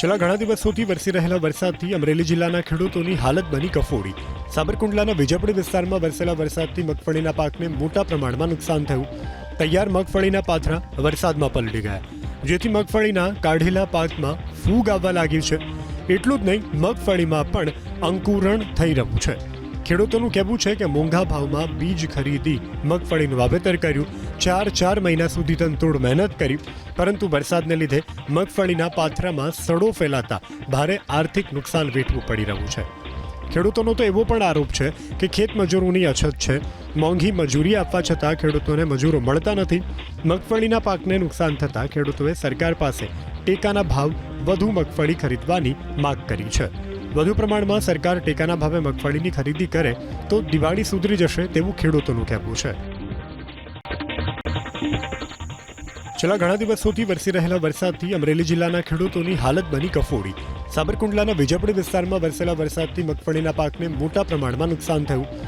છેલ્લા ઘણા દિવસોથી વરસી રહેલા વરસાદથી અમરેલી જિલ્લાના ખેડૂતોની હાલત બની કફોડી. સાબરકુંડલાના વિજયપુરી વિસ્તારમાં વરસેલા વરસાદથી મગફળીના પાકને મોટા પ્રમાણમાં નુકસાન થયું. તૈયાર મગફળીના પાથરા વરસાદમાં પલટી ગયા. જેથી મગફળીના કાઢેલા પાકમાં ફૂગ આવવા લાગ્યું છે. એટલું જ નહીં, મગફળીમાં પણ અંકુરણ થઈ રહ્યું છે. ખેડૂતોનું કહેવું છે કે મોંઘા ભાવમાં બીજ ખરીદી મગફળીનું વાવેતર કર્યું. ચાર ચાર મહિના સુધી તનતોડ મહેનત કરી, પરંતુ વરસાદને લીધે મગફળીના પાથરામાં સડો ફેલાતા ભારે આર્થિક નુકસાન વેઠવું પડી રહ્યું છે. ખેડૂતોનો તો એવો પણ આરોપ છે કે ખેત મજૂરોની અછત છે. મોંઘી મજૂરી આપવા છતાં ખેડૂતોને મજૂરો મળતા નથી. મગફળીના પાકને નુકસાન થતાં ખેડૂતોએ સરકાર પાસે ટેકાના ભાવ વધુ મગફળી ખરીદવાની માગ કરી છે. વધુ પ્રમાણમાં સરકાર ટેકાના ભાવે મગફળીની ખરીદી કરે તો દિવાળી સુધરી જશે તેવું ખેડૂતોનું કહેવું છે. છેલ્લા ઘણા દિવસોથી વરસી રહેલા વરસાદથી અમરેલી જિલ્લાના ખેડૂતોની હાલત બની કફોડી. સાબરકુંડલાના વિજયપુરી વિસ્તારમાં વરસેલા વરસાદથી મગફળીના પાકને મોટા પ્રમાણમાં નુકસાન થયું.